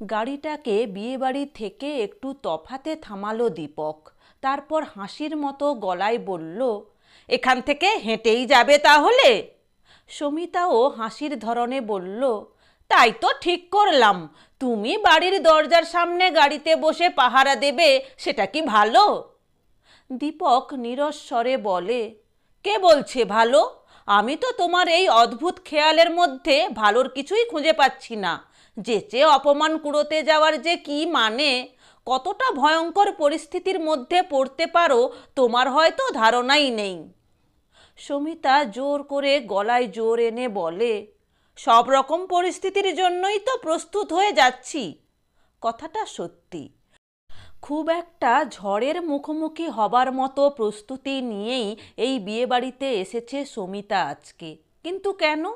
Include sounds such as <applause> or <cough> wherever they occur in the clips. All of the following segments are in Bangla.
গাড়িটাকে বিয়েবাড়ি থেকে একটু তফাতে থামালো দীপক। তারপর হাসির মতো গলায় বলল, এখান থেকে হেঁটেই যাবে তাহলে? সমিতাও হাসির ধরনে বলল, তাই তো ঠিক করলাম। তুমি বাড়ির দরজার সামনে গাড়িতে বসে পাহারা দেবে, সেটা কি ভালো? দীপক নীরস স্বরে বলে, কে বলছে ভালো? আমি তো তোমার এই অদ্ভুত খেয়ালের মধ্যে ভালোর কিছুই খুঁজে পাচ্ছি না। যেচে অপমান কুড়োতে যাওয়ার যে কি মানে? কতটা ভয়ঙ্কর পরিস্থিতির মধ্যে পড়তে পারো, তোমার হয়তো ধারণাই নেই। সমিতা জোর করে গলায় জোর এনে বলে, সব রকম পরিস্থিতির জন্যই তো প্রস্তুত হয়ে যাচ্ছি। কথাটা সত্যি। খুব একটা ঝড়ের মুখোমুখি হবার মতো প্রস্তুতি নিয়েই এই বিয়েবাড়িতে এসেছে সমিতা আজকে। কিন্তু কেন?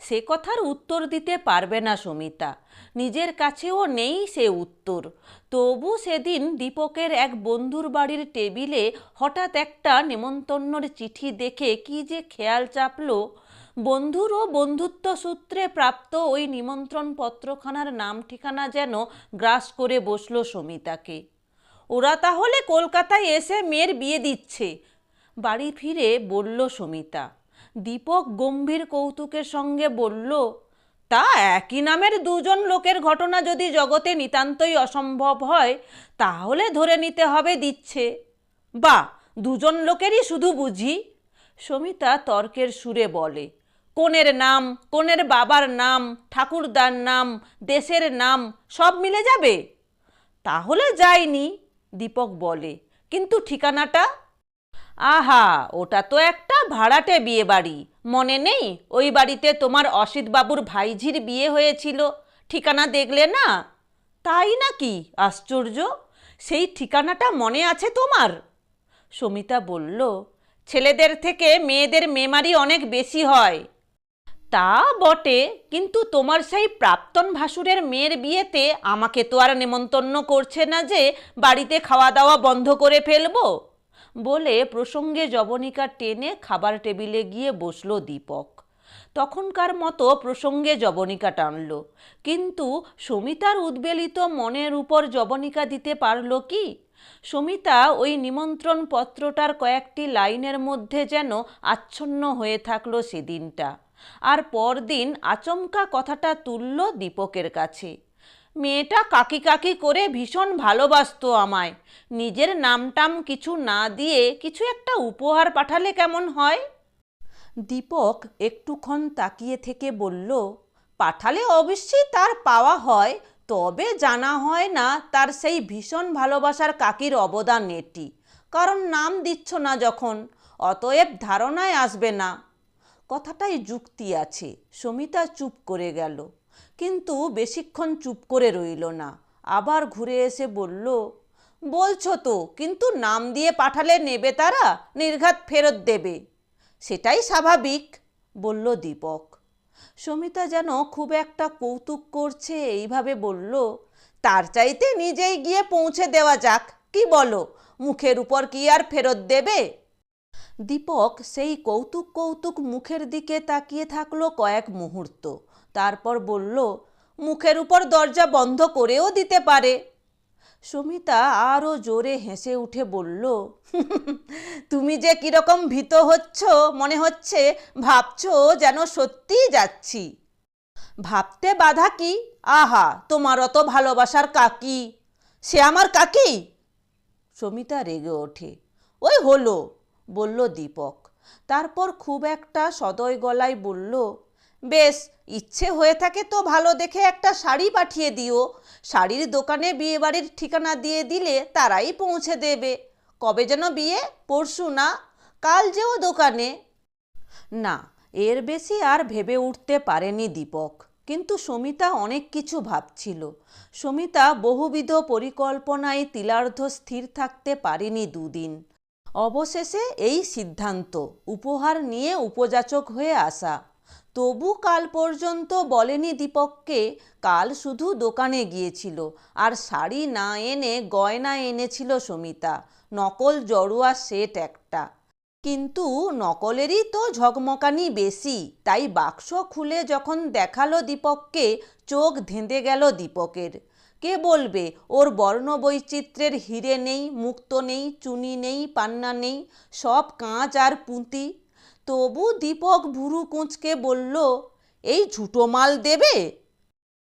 সে কথার উত্তর দিতে পারবে না সমিতা। নিজের কাছেও নেই সে উত্তর। তবু সেদিন দীপকের এক বন্ধুর বাড়ির টেবিলে হঠাৎ একটা নেমন্তন্নর চিঠি দেখে কি যে খেয়াল চাপল। বন্ধুর ও বন্ধুত্ব সূত্রে প্রাপ্ত ওই নিমন্ত্রণ পত্রখানার নাম ঠিকানা যেন গ্রাস করে বসল সমিতাকে। ওরা তাহলে কলকাতায় এসে মেয়ের বিয়ে দিচ্ছে। বাড়ি ফিরে বলল সমিতা। দীপক গম্ভীর কৌতুকের সঙ্গে বলল, তা একই নামের দুজন লোকের ঘটনা যদি জগতে নিতান্তই অসম্ভব হয়, তাহলে ধরে নিতে হবে দিচ্ছে। বা, দুজন লোকেরই শুধু বুঝি? সমিতা তর্কের সুরে বলে, কোনের নাম, কোনের বাবার নাম, ঠাকুরদার নাম, দেশের নাম, সব মিলে যাবে? তাহলে যায়নি দীপক বলে, কিন্তু ঠিকানাটা? আহা, ওটা তো একটা ভাড়াটে বিয়ে বাড়ি মনে নেই, ওই বাড়িতে তোমার অসিতবাবুর ভাইঝির বিয়ে হয়েছিল। ঠিকানা দেখলে না? তাই নাকি? আশ্চর্য। সেই ঠিকানাটা মনে আছে তোমার? সমিতা বলল, ছেলেদের থেকে মেয়েদের মেমারি অনেক বেশি হয়। তা বটে, কিন্তু তোমার সেই প্রাক্তন ভাসুরের মেয়ের বিয়েতে আমাকে তো আর নেমন্তন্ন করছে না যে বাড়িতে খাওয়া দাওয়া বন্ধ করে ফেলব। বলে প্রসঙ্গে জবনিকা টেনে খাবার টেবিলে গিয়ে বসল দীপক। তখনকার মতো প্রসঙ্গে জবনিকা টানল। কিন্তু সমিতার উদ্বেলিত মনের উপর জবনিকা দিতে পারল কি? সমিতা ওই নিমন্ত্রণ পত্রটার কয়েকটি লাইনের মধ্যে যেন আচ্ছন্ন হয়ে থাকল সেদিনটা। আর পরদিন আচমকা কথাটা তুলল দীপকের কাছে। মেয়েটা কাকি কাকি করে ভীষণ ভালোবাসতো আমায়। নিজের নামটাম কিছু না দিয়ে কিছু একটা উপহার পাঠালে কেমন হয়? দীপক একটুক্ষণ তাকিয়ে থেকে বলল, পাঠালে অবশ্যই তার পাওয়া হয়, তবে জানা হয় না তার সেই ভীষণ ভালোবাসার কাকির অবদান এটি। কারণ নাম দিচ্ছ না যখন, অতএব ধারণায় আসবে না। কথাটাই যুক্তি আছে। সমিতা চুপ করে গেল। কিন্তু বেশিক্ষণ চুপ করে রইল না। আবার ঘুরে এসে বলল, বলছো তো, কিন্তু নাম দিয়ে পাঠালে নেবে তারা, নির্ঘাত ফেরত দেবে। সেটাই স্বাভাবিক, বলল দীপক। সমিতা যেন খুব একটা কৌতুক করছে, এইভাবে বলল, তার চাইতে নিজেই গিয়ে পৌঁছে দেওয়া যাক, কি বলো, মুখের উপর কি আর ফেরত দেবে? দীপক সেই কৌতুক কৌতুক মুখের দিকে তাকিয়ে থাকল কয়েক মুহূর্ত। তারপর বলল, মুখের উপর দরজা বন্ধ করেও দিতে পারে। সমিতা আরও জোরে হেসে উঠে বলল, তুমি যে কীরকম ভীত হচ্ছ, মনে হচ্ছে ভাবছ যেন সত্যিই যাচ্ছি। ভাবতে বাধা কি? আহা, তোমার অত ভালোবাসার কাকি। সে আমার কাকি? সমিতা রেগে ওঠে। ওই হলো, বলল দীপক। তারপর খুব একটা সদয় গলায় বলল বেশ, ইচ্ছে হয়ে থাকে তো ভালো দেখে একটা শাড়ি পাঠিয়ে দিও। শাড়ির দোকানে বিয়েবাড়ির ঠিকানা দিয়ে দিলে তারাই পৌঁছে দেবে। কবে যেন বিয়ে? পরশু না? কাল যেও দোকানে। না, এর বেশি আর ভেবে উঠতে পারেনি দীপক। কিন্তু সমিতা অনেক কিছু ভাবছিল। সমিতা বহুবিধ পরিকল্পনায় তিলার্ধ স্থির থাকতে পারেনি দুদিন। অবশেষে এই সিদ্ধান্ত, উপহার নিয়ে উপযাচক হয়ে আসা। তবু কাল পর্যন্ত বলেনি দীপককে, কাল শুধু দোকানে গিয়েছিল। আর শাড়ি না এনে গয়না এনেছিল সমিতা। নকল জড়ুয়া সেট একটা। কিন্তু নকলেরই তো ঝকমকানি বেশি। তাই বাক্স খুলে যখন দেখাল দীপককে, চোখ ধেঁধে গেল দীপকের। কে বলবে, ওর বর্ণবৈচিত্র্যের হিরে নেই, মুক্ত নেই, চুনি নেই, পান্না নেই, সব কাঁচ আর পুঁতি। তবু দীপক ভুরু কুঁচকে বলল, এই ঝুটো মাল দেবে?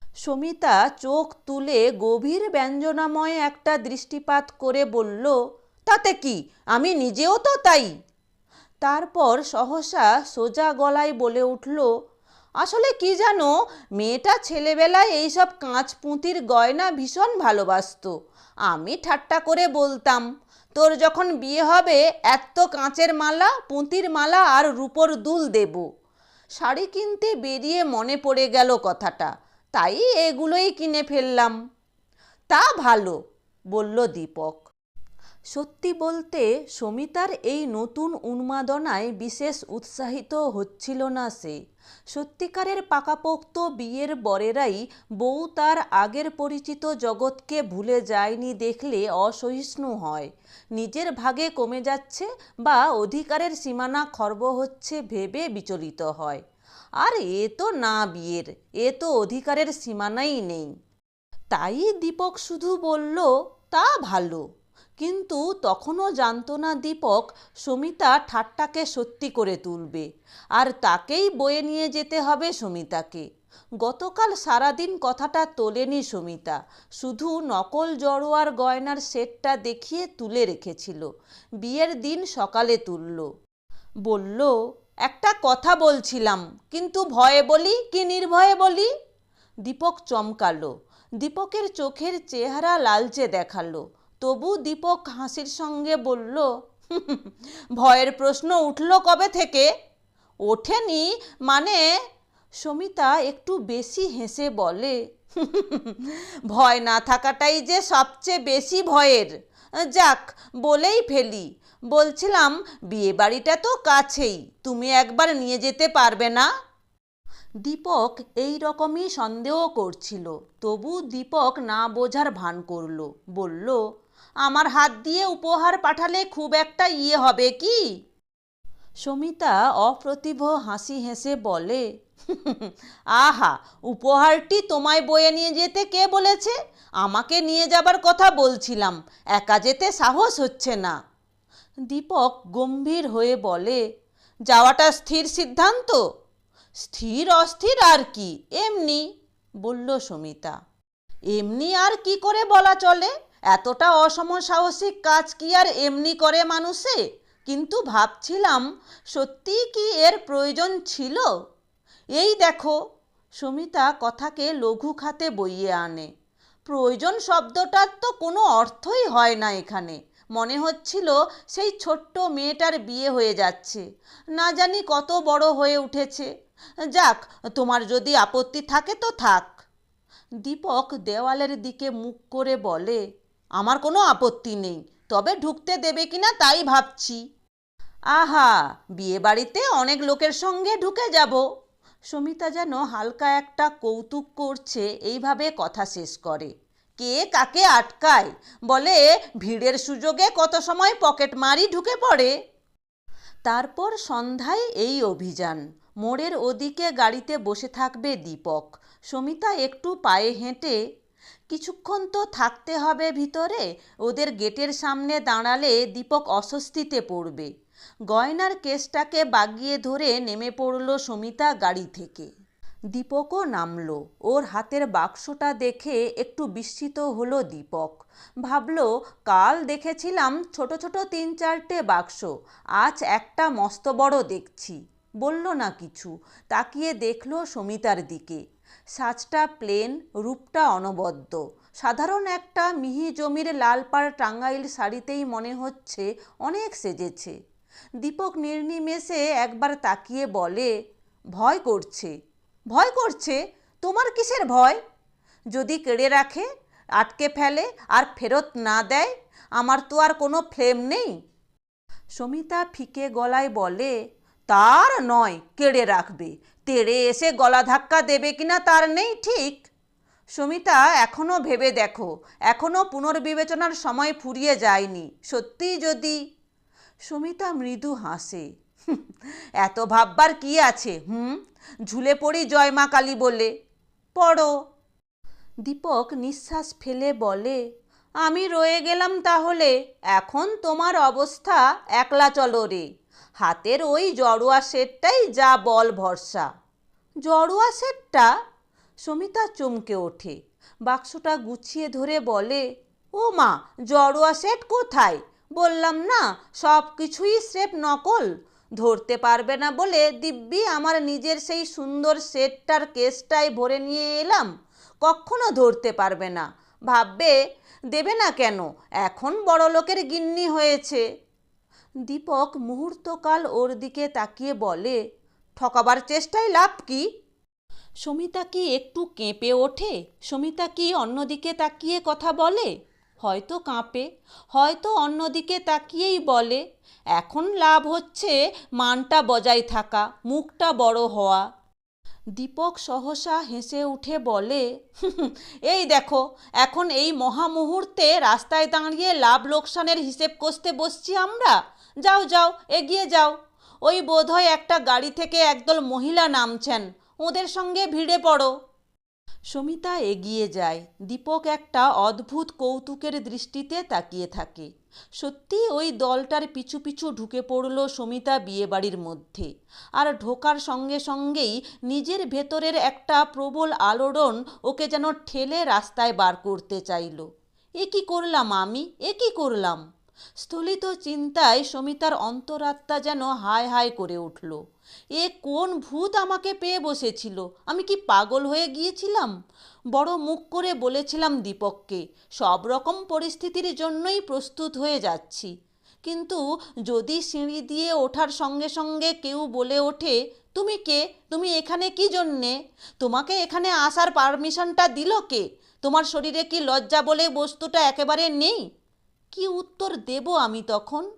সমিতা চোখ তুলে গভীর ব্যঞ্জনাময় একটা দৃষ্টিপাত করে বলল, তাতে কি? আমি নিজেও তো তাই। তারপর সহসা সোজা গলায় বলে উঠল, আসলে কি জানো, মেয়েটা ছেলেবেলায় এইসব কাঁচ পুঁতির গয়না ভীষণ ভালোবাসতো। আমি ঠাট্টা করে বলতাম তোর যখন বিয়ে হবে এত কাঁচের মালা, পুঁতির মালা আর রূপর দুল দেব। শাড়ি কিনতে বেরিয়ে মনে পড়ে গেল কথাটা। তাই এগুলোই কিনে ফেললাম। তা ভালো, বলল দীপক। সত্যি বলতে সমিতার এই নতুন উন্মাদনায় বিশেষ উৎসাহিত হচ্ছিল না সে। সত্যিকারের পাকাপোক্ত বিয়ের বরেরাই বউ তার আগের পরিচিত জগৎকে ভুলে যায়নি দেখলে অসহিষ্ণু হয়। নিজের ভাগে কমে যাচ্ছে বা অধিকারের সীমানা খর্ব হচ্ছে ভেবে বিচলিত হয়। আর এ তো না বিয়ের, এ তো অধিকারের সীমানাই নেই। তাই দীপক শুধু বলল, তা ভালো। কিন্তু তখনও জানতো না দীপক সমিতা ঠাট্টাকে সত্যি করে তুলবে। আর তাকেই বয়ে নিয়ে যেতে হবে সমিতাকে। গতকাল সারাদিন কথাটা তোলেনি সমিতা। শুধু নকল জড়োয়ার গয়নার সেটটা দেখিয়ে তুলে রেখেছিল। বিয়ের দিন সকালে তুলল। বলল, একটা কথা বলছিলাম, কিন্তু ভয়ে বলি কি নির্ভয়ে বলি? দীপক চমকালো। দীপকের চোখের চেহারা লালচে দেখাল। তবু দীপক হাসির সঙ্গে বলল, ভয়ের প্রশ্ন উঠল কবে থেকে? ওঠেনি মানে? সমিতা একটু বেশি হেসে বলে, ভয় না থাকাটাই যে সবচেয়ে বেশি ভয়ের। যাক, বলেই ফেলি। বলছিলাম বিয়ে বাড়িটা তো কাছেই, তুমি একবার নিয়ে যেতে পারবে না? দীপক এই রকমই সন্দেহ করছিল। তবু দীপক না বোঝার ভান করল, বলল আমার হাত দিয়ে উপহার পাঠালে খুব একটা ইয়ে হবে কি? সমিতা অপ্রতিভ হাসি হেসে বলে, আহা, উপহারটি তোমায় বয়ে নিয়ে যেতে কে বলেছে? আমাকে নিয়ে যাবার কথা বলছিলাম, একা যেতে সাহস হচ্ছে না। দীপক গম্ভীর হয়ে বলে, যাওয়াটা স্থির সিদ্ধান্ত। স্থির অস্থির আর কি, এমনি, বলল সমিতা। এমনি আর কি করে বলা চলে? এতটা অসমসাহসিক কাজ কি আর এমনি করে মানুষে? কিন্তু ভাবছিলাম, সত্যি কি এর প্রয়োজন ছিল? এই দেখো, সুমিতা কথাকে লঘু খাতে বইয়ে আনে। প্রয়োজন শব্দটার তো কোনো অর্থই হয় না এখানে। মনে হচ্ছিল সেই ছোট্ট মেয়েটার বিয়ে হয়ে যাচ্ছে। না জানি কত বড় হয়ে উঠেছে। যাক, তোমার যদি আপত্তি থাকে তো থাক। দীপক দেওয়ালের দিকে মুখ করে বলে আমার কোনো আপত্তি নেই, তবে ঢুকতে দেবে কিনা তাই ভাবছি। আহা, বিয়ে বাড়িতে অনেক লোকের সঙ্গে ঢুকে যাব। সমিতা যেন হালকা একটা কৌতুক করছে, এইভাবে কথা শেষ করে। কে কাকে আটকায়? বলে ভিড়ের সুযোগে কত সময় পকেট মারি ঢুকে পড়ে? তারপর সন্ধ্যায় এই অভিযান। মোড়ের ওদিকে গাড়িতে বসে থাকবে দীপক। সমিতা একটু পায়ে হেঁটে কিছুক্ষণ তো থাকতে হবে ভিতরে, ওদের গেটের সামনে দাঁড়ালে দীপক অস্বস্তিতে পড়বে। গয়নার কেসটাকে বাগিয়ে ধরে নেমে পড়ল সমিতা গাড়ি থেকে। দীপকও নামলো। ওর হাতের বাক্সটা দেখে একটু বিস্মিত হলো দীপক। ভাবল, কাল দেখেছিলাম ছোট ছোট তিন চারটে বাক্স, আজ একটা মস্ত বড় দেখছি। বলল না কিছু, তাকিয়ে দেখল সমিতার দিকে। সাজটা প্লেন, রূপটা অনবদ্য। সাধারণ একটা মিহি জমির লাল পাড় টাঙ্গাইল শাড়িতেই মনে হচ্ছে অনেক সেজেছে। দীপক নির্নিমেষে একবার তাকিয়ে বলে, ভয় করছে। ভয় করছে? তোমার কিসের ভয়? যদি কেড়ে রাখে, আটকে ফেলে আর ফেরত না দেয়, আমার তো আর কোনো ফ্লেম নেই। সমিতা ফিকে গলায় বলে তার নয় কেড়ে রাখবে। তেড়ে এসে গলা ধাক্কা দেবে কিনা তার নেই ঠিক। সুমিতা এখনও ভেবে দেখো এখনও পুনর্বিবেচনার সময় ফুরিয়ে যায়নি সত্যিই যদি? সুমিতা মৃদু হাসে। <laughs> এত ভাববার কি আছে, হুম? ঝুলে পড়ি জয় মা কালী বলে। পড়ো। দীপক নিঃশ্বাস ফেলে বলে, আমি রয়ে গেলাম তাহলে, এখন তোমার অবস্থা একলা চলো রে। হাতের ওই জড়োয়া সেটটাই যা বল ভরসা। জড়োয়া সেটটা সমিতা চমকে ওঠে। বাক্সটা গুছিয়ে ধরে বলে, ও মা, জড়োয়া সেট কোথায়? বললাম না, সব কিছুই স্রেফ নকল। ধরতে পারবে না বলে দিব্যি আমার নিজের সেই সুন্দর সেটটার কেসটাই ভরে নিয়ে এলাম। কখনো ধরতে পারবে না। ভাববে, দেবে না কেন? এখন বড় লোকের গিন্নি হয়েছে। দীপক মুহূর্তকাল ওর দিকে তাকিয়ে বলে, ঠকাবার চেষ্টায় লাভ কি? সমিতা কি একটু কেঁপে ওঠে? সমিতা কি অন্যদিকে তাকিয়ে কথা বলে? হয়তো কাঁপে, হয়তো অন্যদিকে তাকিয়েই বলে, এখন লাভ হচ্ছে মানটা বজায় থাকা, মুখটা বড় হওয়া। দীপক সহসা হেসে উঠে বলে এই দেখো, এখন এই মহামুহূর্তে রাস্তায় দাঁড়িয়ে লাভ লোকসানের হিসেব কষতে বসছি আমরা। যাও যাও, এগিয়ে যাও। ওই বোধহয় একটা গাড়ি থেকে একদল মহিলা নামছেন। ওদের সঙ্গে ভিড়ে পড়ো। সমিতা এগিয়ে যায়। দীপক একটা অদ্ভুত কৌতুকের দৃষ্টিতে তাকিয়ে থাকে। সত্যি ওই দলটার পিছু পিছু ঢুকে পড়ল সমিতা বিয়েবাড়ির মধ্যে। আর ঢোকার সঙ্গে সঙ্গেই নিজের ভেতরের একটা প্রবল আলোড়ন ওকে যেন ঠেলে রাস্তায় বার করতে চাইল। এ কি করলাম আমি? এ কি করলাম? স্থলিত চিন্তায় সমিতার অন্তরাত্মা যেন হায় হায় করে উঠল। এ কোন ভূত আমাকে পেয়ে বসেছিল? আমি কি পাগল হয়ে গিয়েছিলাম? বড় মুখ করে বলেছিলাম দীপককে, সব রকম পরিস্থিতির জন্যই প্রস্তুত হয়ে যাচ্ছি। কিন্তু যদি সিঁড়ি দিয়ে ওঠার সঙ্গে সঙ্গে কেউ বলে ওঠে, তুমি কে? তুমি এখানে কি জন্যে? তোমাকে এখানে আসার পারমিশনটা দিল কে? তোমার শরীরে কি লজ্জা বলে বস্তুটা একেবারে নেই? কি উত্তর দেব আমি তখন?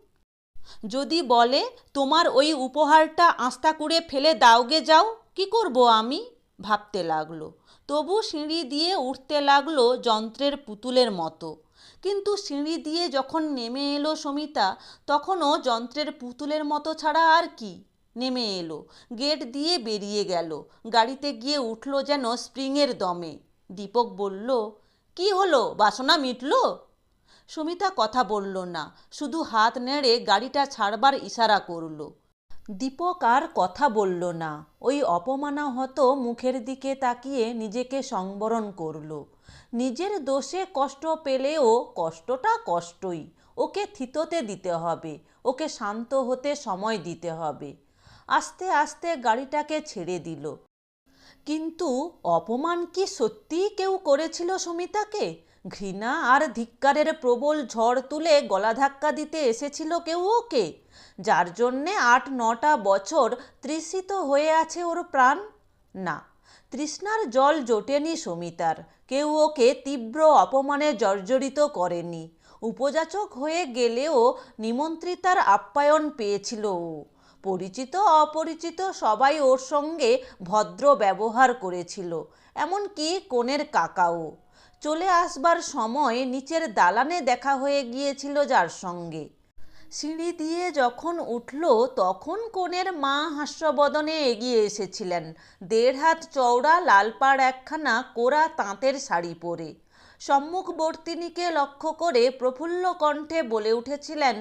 যদি বলে, তোমার ওই উপহারটা আস্তা করে ফেলে দাওগে যাও, কি করব আমি? ভাবতে লাগল। তবু সিঁড়ি দিয়ে উঠতে লাগল যন্ত্রের পুতুলের মতো। কিন্তু সিঁড়ি দিয়ে যখন নেমে এলো সমিতা, তখনও যন্ত্রের পুতুলের মতো ছাড়া আর কি? নেমে এলো, গেট দিয়ে বেরিয়ে গেল, গাড়িতে গিয়ে উঠল যেন স্প্রিংয়ের দমে। দীপক বলল, কি হলো? বাসনা মিটলো? সমিতা কথা বলল না, শুধু হাত নেড়ে গাড়িটা ছাড়বার ইশারা করল। দীপক আর কথা বলল না, ওই অপমানাহত মুখের দিকে তাকিয়ে নিজেকে সংবরণ করল। নিজের দোষে কষ্ট পেলেও কষ্টটা কষ্টই, ওকে থিততে দিতে হবে, ওকে শান্ত হতে সময় দিতে হবে। আস্তে আস্তে গাড়িটাকে ছেড়ে দিল। কিন্তু অপমান কি সত্যিই কেউ করেছিল সমিতাকে? ঘৃণা আর ধিক্কারের প্রবল ঝড় তুলে গলা ধাক্কা দিতে এসেছিল কেউ ওকে। যার জন্যে আট, নটা বছর তৃষিত হয়ে আছে ওর প্রাণ? না। তৃষ্ণার জল জোটেনি সমিতার। কেউ ওকে তীব্র অপমানে জর্জরিত করেনি। উপযাচক হয়ে গেলেও নিমন্ত্রিতার আপ্যায়ন পেয়েছিল ও। পরিচিত, অপরিচিত সবাই ওর সঙ্গে ভদ্র ব্যবহার করেছিল। এমনকি কোণের কাকাও। চলে আসবার সময় নিচের দালানে দেখা হয়ে গিয়েছিল যার সঙ্গে। সিঁড়ি দিয়ে যখন উঠল, তখন কোণের মা হাস্যবদনে এগিয়ে এসেছিলেন। দেড় হাত চওড়া লালপাড় একখানা কোরা তাঁতের শাড়ি পরে। সম্মুখবর্তিনীকে লক্ষ্য করে প্রফুল্ল কণ্ঠে বলে উঠেছিলেন,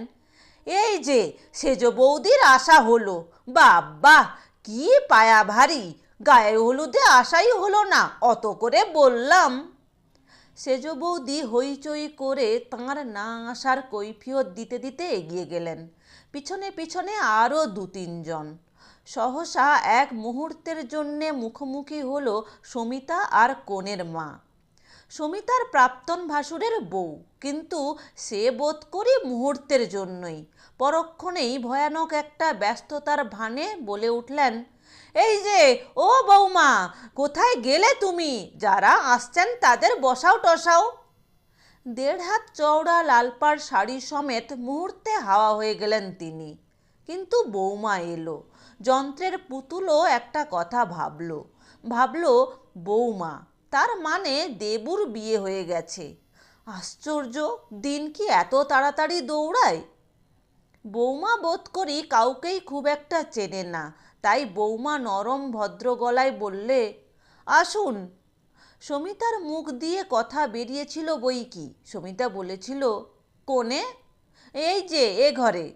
এই যে, সেজ বৌদির আশা হলো। বাবা কি পায়া ভারী গায়ে হলুদে আশাই হলো না, অত করে বললাম। সেজ বৌদি হইচই করে তাঁর না আসার কৈফিয়ত দিতে দিতে এগিয়ে গেলেন। পিছনে পিছনে আরও দু তিনজন। সহসা এক মুহূর্তের জন্যে মুখোমুখি হল সমিতা আর কনের মা। সমিতার প্রাক্তন ভাসুরের বউ। কিন্তু সে বোধ করি মুহূর্তের জন্যই। পরক্ষণেই ভয়ানক একটা ব্যস্ততার ভানে বলে উঠলেন এই যে, ও বৌমা, কোথায় গেলে তুমি? যারা আসছেন তাদের বসাও টসাও। দেড় হাত চওড়া লালপাড় শাড়ি সমেত মুহূর্তে হাওয়া হয়ে গেলেন তিনি। কিন্তু বৌমা এলো, যন্ত্রের পুতুলও একটা কথা ভাবল। ভাবল, বৌমা, তার মানে দেবুর বিয়ে হয়ে গেছে। আশ্চর্য, দিন কি এত তাড়াতাড়ি দৌড়ায়? বৌমা বোধ করি কাউকেই খুব একটা চেনে না। তাই বৌমা নরম ভদ্র গলায় বললে, আসুন। সমিতার মুখ দিয়ে কথা বেরিয়েছিল বই কি? সমিতা বলেছিল কোনে এই যে, এ ঘরে।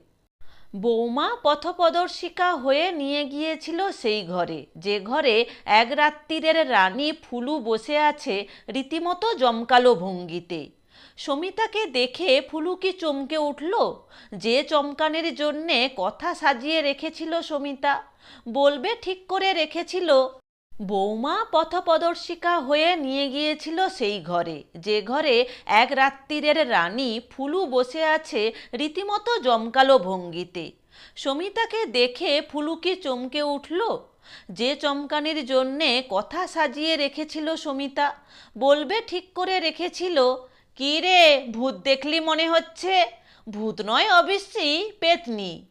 বৌমা পথপ্রদর্শিকা হয়ে নিয়ে গিয়েছিল সেই ঘরে। যে ঘরে এক রাত্রিরের রানী ফুলু বসে আছে, রীতিমতো জমকালো ভঙ্গিতে। সমিতাকে দেখে ফুলু কি চমকে উঠল? যে চমকানের জন্যে কথা সাজিয়ে রেখেছিল সমিতা, বলবে ঠিক করে রেখেছিল, বৌমা পথপ্রদর্শিকা হয়ে নিয়ে গিয়েছিল সেই ঘরে। যে ঘরে এক রাত্রিরের রানী ফুলু বসে আছে রীতিমতো জমকালো ভঙ্গিতে। সমিতাকে দেখে ফুলু কি চমকে উঠল? যে চমকানির জন্যে কথা সাজিয়ে রেখেছিল সমিতা, বলবে ঠিক করে রেখেছিল কি রে? ভূত দেখলি মনে হচ্ছে? ভূত নয়, অবশ্যই পেতনি।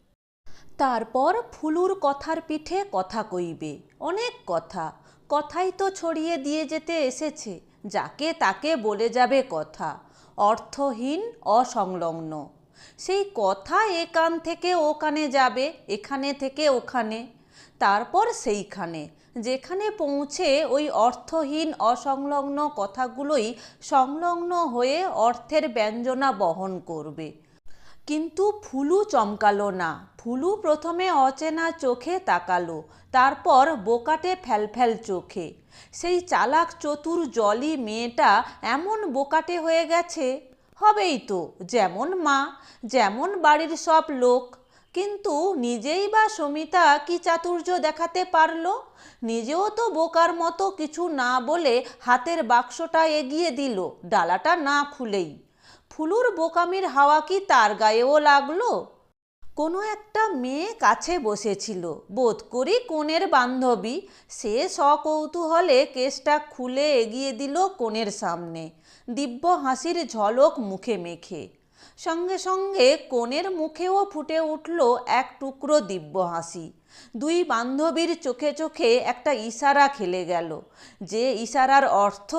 তারপর ফুলুর কথার পিঠে কথা কইবে। অনেক কথা। কথাই তো ছড়িয়ে দিয়ে যেতে এসেছে। যাকে তাকে বলে যাবে কথা। অর্থহীন, অসংলগ্ন। সেই কথা এ কান থেকে ও কানে যাবে, এখানে থেকে ওখানে। তারপর সেইখানে। যেখানে পৌঁছে ওই অর্থহীন, অসংলগ্ন কথাগুলোই সংলগ্ন হয়ে অর্থের ব্যঞ্জনা বহন করবে। কিন্তু ফুলু চমকালো না। ফুলু প্রথমে অচেনা চোখে তাকালো, তারপর বোকাটে ফ্যালফ্যাল চোখে। সেই চালাক চতুর জলি মেয়েটা এমন বোকাটে হয়ে গেছে। হবেই তো, যেমন মা, যেমন বাড়ির সব লোক। কিন্তু নিজেই বা সমিতা কি চাতুর্য দেখাতে পারল? নিজেও তো বোকার মতো কিছু না বলে হাতের বাক্সটা এগিয়ে দিল, ডালাটা না খুলেই। ফুলুর বোকামির হাওয়া কি তার গায়েও লাগল? কোনো একটা মেয়ে কাছে বসেছিল, বোধ করি কোণের বান্ধবী। সে সকৌতূহলে কেসটা খুলে এগিয়ে দিল কোণের সামনে। দিব্য হাসির ঝলক মুখে মেখে। সঙ্গে সঙ্গে কোণের মুখেও ফুটে উঠল এক টুকরো দিব্য হাসি। দুই বান্ধবীর চোখে চোখে একটা ইশারা খেলে গেল। যে ইশারার অর্থ,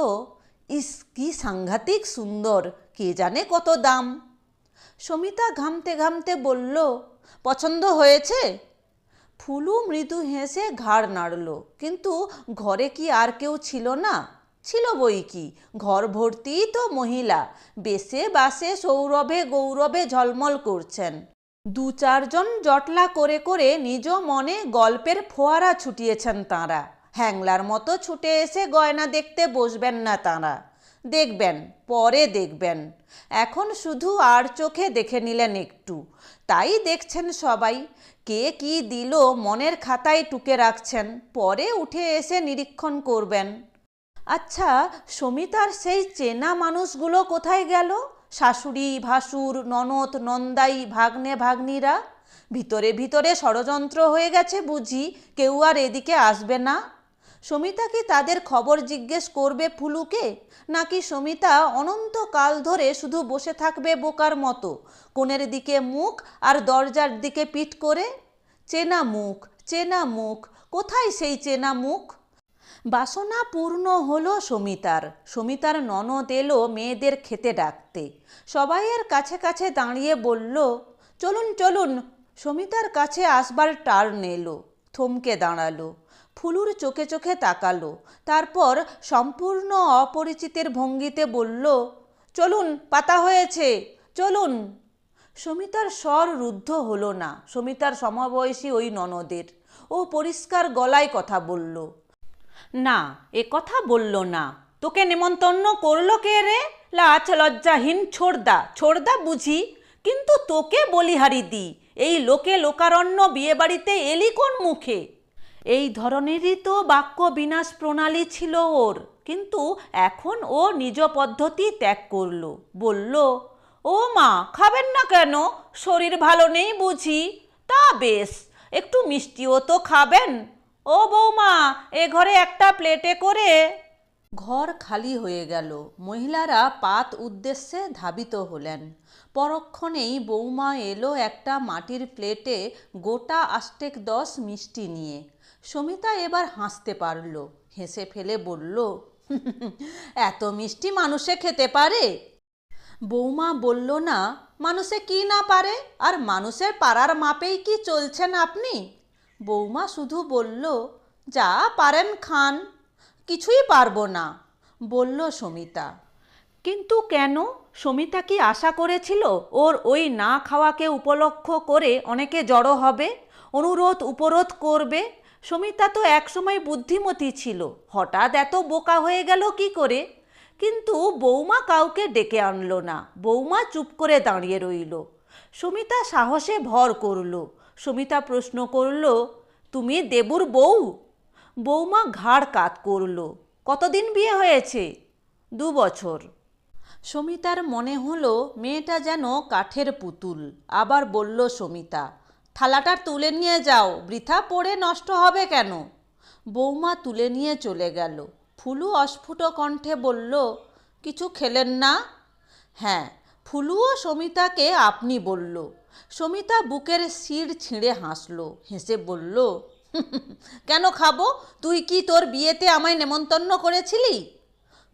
ইস, কি সাংঘাতিক সুন্দর, কে জানে কত দাম? সমিতা ঘামতে ঘামতে বলল, পছন্দ হয়েছে? ফুলু মৃদু হেসে ঘাড় নাড়ল, কিন্তু ঘরে কি আর কেউ ছিল না? ছিল বই কি? ঘর ভর্তিই তো মহিলা। বেশে বাসে সৌরভে গৌরবে ঝলমল করছেন। দু চারজন জটলা করে করে নিজ মনে গল্পের ফোয়ারা ছুটিয়েছেন তাঁরা। হ্যাংলার মতো ছুটে এসে গয়না দেখতে বসবেন না তাঁরা। দেখবেন, পরে দেখবেন। এখন শুধু আর চোখে দেখে নিলেন একটু। তাই দেখছেন সবাই। কে কি দিল মনের খাতায় টুকে রাখছেন। পরে উঠে এসে নিরীক্ষণ করবেন। আচ্ছা সমিতার সেই চেনা মানুষগুলো কোথায় গেল? শাশুড়ি, ভাসুর, ননদ, নন্দাই, ভাগ্নে, ভাগ্নিরা? ভিতরে ভিতরে ষড়যন্ত্র হয়ে গেছে বুঝি, কেউ আর এদিকে আসবে না। সমিতা কি তাদের খবর জিজ্ঞেস করবে ফুলুকে? নাকি সমিতা অনন্তকাল ধরে শুধু বসে থাকবে বোকার মতো, কোণের দিকে মুখ আর দরজার দিকে পিঠ করে? চেনা মুখ চেনা মুখ, কোথায় সেই চেনা মুখ? বাসনা পূর্ণ হলো সমিতার। সমিতার ননদ এলো মেয়েদের খেতে ডাকতে। সবাইয়ের কাছে কাছে দাঁড়িয়ে বলল, চলুন চলুন। সমিতার কাছে আসবার টার্ন এলো থমকে দাঁড়াল, ফুলুর চোখে চোখে তাকালো, তারপর সম্পূর্ণ অপরিচিতের ভঙ্গিতে বলল, চলুন, পাতা হয়েছে, চলুন। সমিতার স্বর রুদ্ধ হলো না। সমিতার সমবয়সী ওই ননদের। ও পরিষ্কার গলায় কথা বলল না, এ কথা বলল না। তোকে নেমন্তন্ন করল কে রে? লাচ লজ্জাহীন ছোড়দা। ছোড়দা বুঝি, কিন্তু তোকে বলিহারি দি। এই লোকে লোকারণ্য বিয়েবাড়িতে এলি কোন মুখে? এই ধরনেরই তো বাক্য বিনাশ প্রণালী ছিল ওর, কিন্তু এখন ও নিজ পদ্ধতি ত্যাগ করল। বলল, ও মা, খাবেন না কেন? শরীর ভালো নেই বুঝি? তা বেশ, একটু মিষ্টিও তো খাবেন। ও বৌমা, এ ঘরে একটা প্লেটে করে। ঘর খালি হয়ে গেল। মহিলারা পাত উদ্দেশ্যে ধাবিত হলেন। পরক্ষণেই বৌমা এলো একটা মাটির প্লেটে গোটা আষ্টেক দশ মিষ্টি নিয়ে। সমিতা এবার হাসতে পারল। হেসে ফেলে বলল, এত মিষ্টি মানুষে খেতে পারে? বৌমা বলল, না, মানুষে কি না পারে? আর মানুষের পাড়ার মাপেই কি চলছেন আপনি? বৌমা শুধু বলল, যা পারেন খান, কিছুই পারব না। বলল সমিতা। কিন্তু কেন? সমিতা কি আশা করেছিল ওর ওই না খাওয়াকে উপলক্ষ করে অনেকে জড়ো হবে? অনুরোধ উপরোধ করবে? সমিতা তো একসময় বুদ্ধিমতী ছিল। হঠাৎ এত বোকা হয়ে গেল কি করে? কিন্তু বৌমা কাউকে ডেকে আনলো না। বৌমা চুপ করে দাঁড়িয়ে রইল। সমিতা সাহসে ভর করল। সমিতা প্রশ্ন করল, তুমি দেবুর বউ? বৌমা ঘাড় কাত করল, কতদিন বিয়ে হয়েছে? দু বছর। সমিতার মনে হলো মেয়েটা যেন কাঠের পুতুল। আবার বলল সমিতা, থালাটা তুলে নিয়ে যাও, বৃথা পড়ে নষ্ট হবে কেন? বৌমা তুলে নিয়ে চলে গেল। ফুলু অস্ফুট কণ্ঠে বলল, কিছু খেলেন না? হ্যাঁ ফুলুও সমিতাকে আপনি বলল সমিতা বুকের শির ছিঁড়ে হাসলো। হেসে বলল, কেন খাব? তুই কি তোর বিয়েতে আমায় নেমন্তন্ন করেছিলি?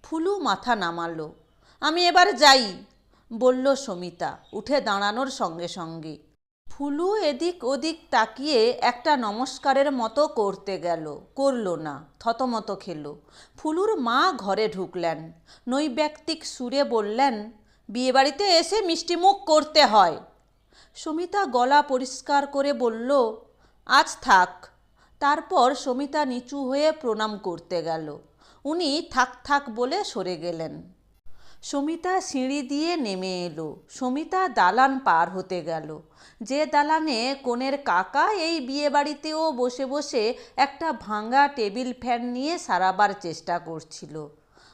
ফুলু মাথা নামালো। আমি এবার যাই, বলল সমিতা, উঠে দাঁড়ানোর সঙ্গে সঙ্গে। ফুলু এদিক ওদিক তাকিয়ে একটা নমস্কারের মতো করতে গেল, করল না, থতমত খেলো। ফুলুর মা ঘরে ঢুকলেন, নৈব্যক্তিক সুরে বললেন, বিয়েবাড়িতে এসে মিষ্টিমুখ করতে হয়। সমিতা গলা পরিষ্কার করে বলল, আজ থাক। তারপর সমিতা নিচু হয়ে প্রণাম করতে গেল। উনি থাক থাক বলে সরে গেলেন। সমিতা সিঁড়ি দিয়ে নেমে এলো। সমিতা দালান পার হতে গেল। যে দালানে কোণের কাকা এই বিয়েবাড়িতেও বসে বসে একটা ভাঙা টেবিল ফ্যান নিয়ে সারাবার চেষ্টা করছিল।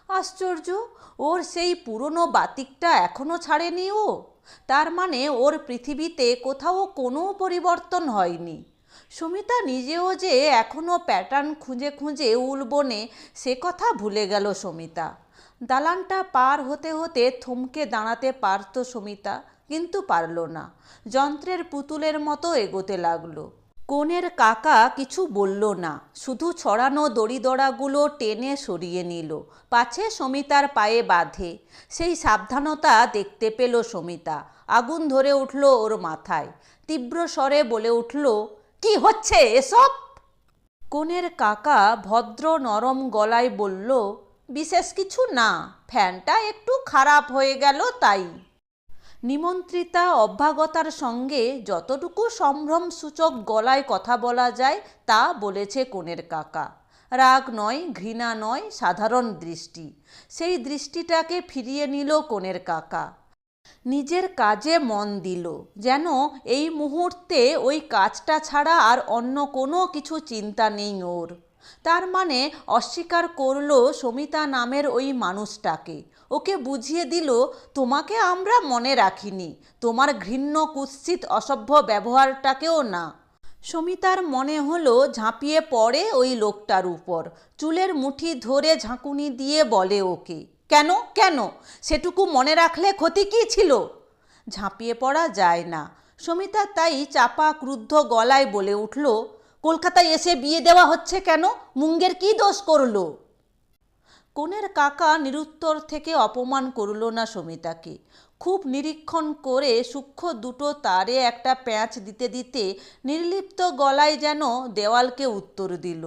আশ্চর্য, ওর সেই পুরনো বাতিকটা এখনও ছাড়েনি ও। তার মানে ওর পৃথিবীতে কোথাও কোনো পরিবর্তন হয়নি। সুমিতা নিজেও যে এখনও প্যাটার্ন খুঁজে খুঁজে উলবনে সে কথা ভুলে গেল সমিতা। দালানটা পার হতে হতে থমকে দাঁড়াতে পারত সমিতা, কিন্তু পারল না। যন্ত্রের পুতুলের মতো এগোতে লাগল। কোণের কাকা কিছু বলল না। শুধু ছড়ানো দড়িদড়াগুলো টেনে সরিয়ে নিল। পাছে সমিতার পায়ে বাঁধে। সেই সাবধানতা দেখতে পেল সমিতা। আগুন ধরে উঠল ওর মাথায়। তীব্র স্বরে বলে উঠল, কি হচ্ছে এসব? কোণের কাকা ভদ্র নরম গলায় বলল, বিশেষ কিছু না। ফ্যানটা একটু খারাপ হয়ে গেল তাই। নিমন্ত্রিতা অভ্যাগতার সঙ্গে যতটুকু সম্ভ্রম সূচক গলায় কথা বলা যায় তা বলেছে কোণের কাকা। রাগ নয়, ঘৃণা নয়, সাধারণ দৃষ্টি। সেই দৃষ্টিটাকে ফিরিয়ে নিল কোণের কাকা। নিজের কাজে মন দিল, যেন এই মুহূর্তে ওই কাজটা ছাড়া আর অন্য কোনো কিছু চিন্তা নেই ওর। তার মানে অস্বীকার করল সমিতা নামের ওই মানুষটাকে। ওকে বুঝিয়ে দিল, তোমাকে আমরা মনে রাখিনি। তোমার ঘৃণ্য কুৎসিত অসভ্য ব্যবহারটাকেও না। সমিতার মনে হলো ঝাঁপিয়ে পড়ে ওই লোকটার উপর। চুলের মুঠি ধরে ঝাঁকুনি দিয়ে বলে ওকে, কেন কেন? সেটুকু মনে রাখলে ক্ষতি কী ছিল? ঝাঁপিয়ে পড়া যায় না। সমিতা তাই চাপা, ক্রুদ্ধ গলায় বলে উঠল, কলকাতায় এসে বিয়ে দেওয়া হচ্ছে কেন? মুঙ্গের কি দোষ করল? কোণের কাকা নিরুত্তর থেকে অপমান করল না সমিতাকে। খুব নিরীক্ষণ করে সূক্ষ্ম দুটো তারে একটা প্যাঁচ দিতে দিতে নির্লিপ্ত গলায় যেন দেওয়ালকে উত্তর দিল,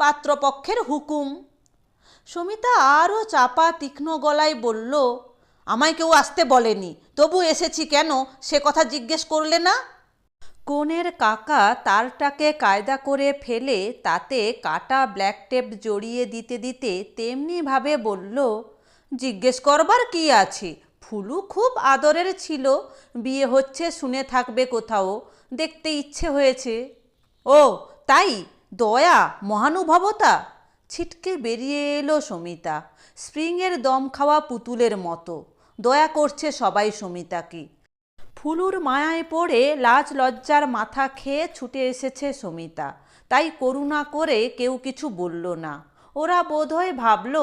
পাত্রপক্ষের হুকুম। সমিতা আরও চাপা তীক্ষ্ণ গলায় বলল, আমায় কেউ আসতে বলেনি, তবু এসেছি কেন? সে কথা জিজ্ঞেস করলে না? কোণের কাকা তারটাকে কায়দা করে ফেলে তাতে কাটা ব্ল্যাক টেপ জড়িয়ে দিতে দিতে তেমনিভাবে বলল, জিজ্ঞেস করবার কি আছে? ফুলু খুব আদরের ছিল। বিয়ে হচ্ছে, শুনে থাকবে কোথাও। দেখতে ইচ্ছে হয়েছে। ও, তাই? দয়া, মহানুভবতা? ছিটকে বেরিয়ে এলো সমিতা। স্প্রিংয়ের দম খাওয়া পুতুলের মতো। দয়া করছে সবাই সমিতাকে। ফুলুর মায়ায় পড়ে লাজ লজ্জার মাথা খেয়ে ছুটে এসেছে সমিতা। তাই করুণা করে কেউ কিছু বলল না। ওরা বোধহয় ভাবল,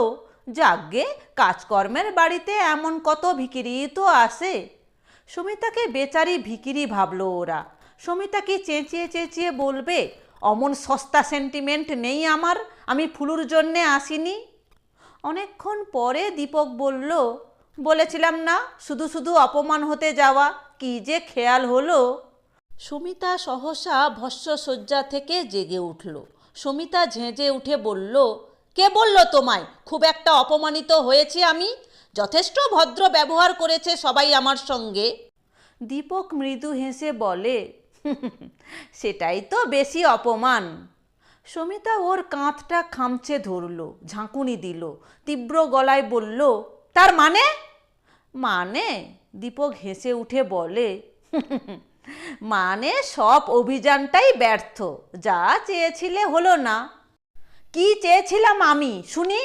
যাগ্গে, কাজকর্মের বাড়িতে এমন কত ভিকিরি তো আসে সমিতাকে বেচারি ভিকিরি ভাবলো ওরা। সমিতা কি চেঁচিয়ে চেঁচিয়ে বলবে, অমন সস্তা সেন্টিমেন্ট নেই আমার, আমি ফুলুর জন্যে আসিনি? অনেকক্ষণ পরে দীপক বলল, বলেছিলাম না, শুধু শুধু অপমান হতে যাওয়া কি যে খেয়াল হলো? সুমিতা সহসা ভস্য শয্যা থেকে জেগে উঠল। সুমিতা ঝেঁজে উঠে বলল, কে বলল তোমায়? খুব একটা অপমানিত হয়েছি আমি। যথেষ্ট ভদ্র ব্যবহার করেছে সবাই আমার সঙ্গে। দীপক মৃদু হেসে বলে <laughs> সেটাই তো বেশি অপমান। সমিতা ওর কাঁধটা খামচে ধরল, ঝাঁকুনি দিল, তীব্র গলায় বলল, তার মানে? মানে? দীপক হেসে উঠে বলে মানে সব অভিযানটাই ব্যর্থ। যা চেয়েছিলে হলো না। কি চেয়েছিলাম আমি, শুনি?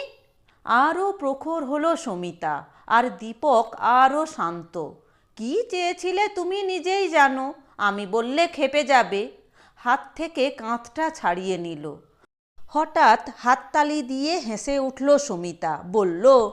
আরও প্রখর হলো সমিতা, আর দীপক আরও শান্ত। কি চেয়েছিলে তুমি নিজেই জানো, আমি বললে খেপে যাবে। হাত থেকে কাঁধটা ছাড়িয়ে নিল। হঠাৎ হাততালি দিয়ে হেসে উঠল সমিতা, বলল,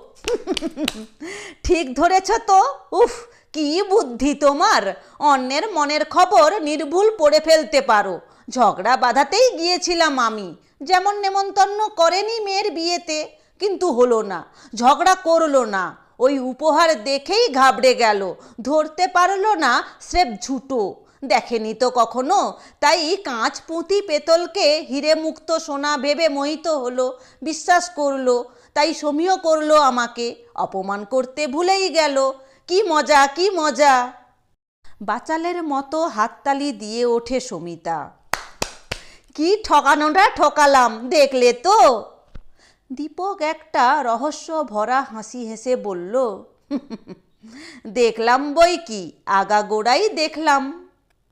ঠিক ধরেছ তো, উফ, কি বুদ্ধি তোমার। অন্যের মনের খবর নির্ভুল পড়ে ফেলতে পারো। ঝগড়া বাঁধাতেই গিয়েছিলাম আমি। যেমন নেমন্তন্ন করেনি মেয়ের বিয়েতে, কিন্তু হলো না, ঝগড়া করল না। ওই উপহার দেখেই ঘাবড়ে গেল। ধরতে পারল না স্রেফ ঝুটো। দেখেনি তো কখনো? তাই কাঁচ পুঁতি পেতলকে হিরে মুক্ত সোনা ভেবে মোহিত হলো, বিশ্বাস করল, তাই সমীহ করল আমাকে, অপমান করতে ভুলেই গেল। কি মজা কি মজা! বাচালের মতো হাততালি দিয়ে ওঠে সমিতা। কি ঠকানোটা ঠকালাম, দেখলে তো? দীপক একটা রহস্য ভরা হাসি হেসে বলল, দেখলাম বই কি আগাগোড়াই দেখলাম।